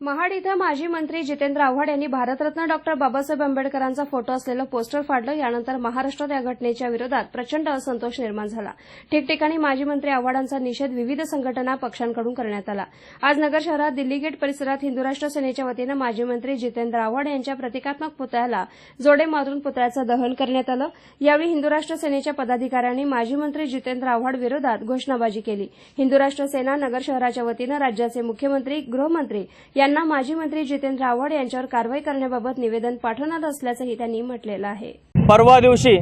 महाड इथं माजी मंत्री जितेंद्र आव्हाड यांनी भारतरत्न डॉक्टर बाबासाहेब आंबेडकरांचा फोटो असलेलं पोस्टर फाडलं. यानंतर महाराष्ट्रात या घटनेच्या विरोधात प्रचंड असंतोष निर्माण झाला. ठिकठिकाणी माजी मंत्री आव्हाडांचा निषेध विविध संघटना पक्षांकडून करण्यात आला. आज नगर शहरात दिल्ली गेट परिसरात हिंदू राष्ट्र सेनेच्या वतीनं माजी मंत्री जितेंद्र आव्हाड यांच्या प्रतिकात्मक पुतळ्याला जोडे मारून पुतळ्याचं दहन करण्यात आलं. यावेळी हिंदू राष्ट्र सेनेच्या पदाधिकाऱ्यांनी माजी मंत्री जितेंद्र आव्हाड विरोधात घोषणाबाजी केली. हिंदू राष्ट्र सेना नगर शहराच्या वतीनं राज्याचे मुख्यमंत्री गृहमंत्री यांना माजी मंत्री जितेंद्र आव्हाड यांच्यावर कारवाई करण्याबाबत निवेदन पाठवणार असल्याचंही त्यांनी म्हटलेलं आहे. परवा दिवशी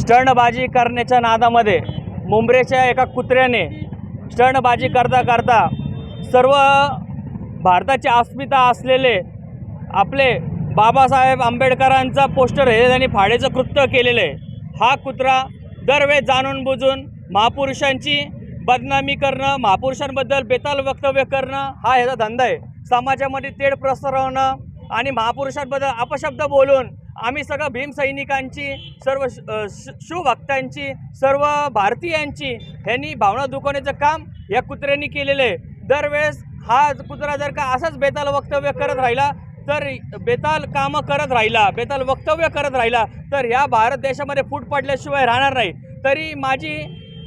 स्टर्णबाजी करण्याच्या नादामध्ये मुंबईच्या एका कुत्र्याने स्टर्णबाजी करता करता सर्व भारताची अस्मिता असलेले आपले बाबासाहेब आंबेडकरांचा पोस्टर हे त्यांनी फाडेचं कृत्य केलेलं आहे. हा कुत्रा दरवेळेस जाणून बुजून महापुरुषांची बदनामी करणं महापुरुषांबद्दल बेताल वक्तव्य करणं हा ह्याचा धंदा आहे. समाजामध्ये तेढ प्रसरवणं आणि महापुरुषांबद्दल अपशब्द बोलून आम्ही सगळं भीमसैनिकांची सर्व श- शिवभक्तांची सर्व भारतीयांची ह्यांनी भावना दुखवण्याचं काम या कुत्र्यांनी केलेलं आहे. दरवेळेस हा कुत्रा जर का असंच बेताल वक्तव्य करत राहिला तर बेताल कामं करत राहिला बेताल वक्तव्य करत राहिला तर ह्या भारत देशामध्ये फूट पडल्याशिवाय राहणार नाही. तरी माझी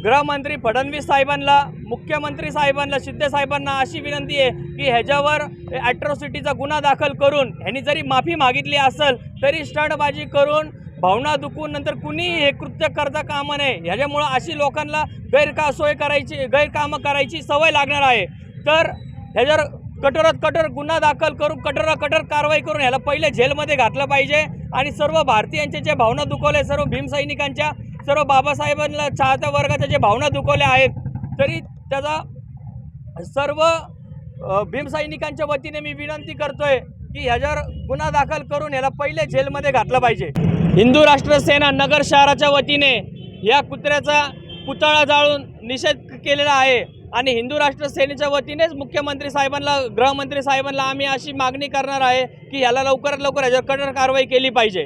गृहमंत्री फडणवीस साहेबांना मुख्यमंत्री साहेबांना शिंदे साहेबांना अशी विनंती आहे की ह्याच्यावर ॲट्रॉसिटीचा गुन्हा दाखल करून ह्यांनी जरी माफी मागितली असेल तरी स्टंटबाजी करून भावना दुखून नंतर कुणीही हे कृत्य करता कामं नये. ह्याच्यामुळं अशी लोकांना गैरका सोय करायची गैरकामं करायची सवय लागणार आहे. तर ह्याच्यावर कठोरात कठोर गुन्हा दाखल करून कठोरात कठोर कारवाई करून ह्याला पहिले झेलमध्ये घातलं पाहिजे. आणि सर्व भारतीयांच्या ज्या भावना दुखवले सर्व भीमसैनिकांच्या सर्व बाबासाहेबांना चाहत्या वर्गाच्या जे भावना दुखवल्या आहेत तरी त्याचा सर्व भीमसैनिकांच्या वतीने मी विनंती करतोय की ह्याच्यावर गुन्हा दाखल करून ह्याला पहिले जेलमध्ये घातलं पाहिजे. हिंदू राष्ट्र सेना नगर शहराच्या वतीने या कुत्र्याचा पुतळा जाळून निषेध केलेला आहे आणि हिंदू राष्ट्र सेनेच्या वतीनेच मुख्यमंत्री साहेबांना गृहमंत्री साहेबांना आम्ही अशी मागणी करणार आहे की याला लवकरात लवकर ह्याच्यावर कठोर कारवाई केली पाहिजे.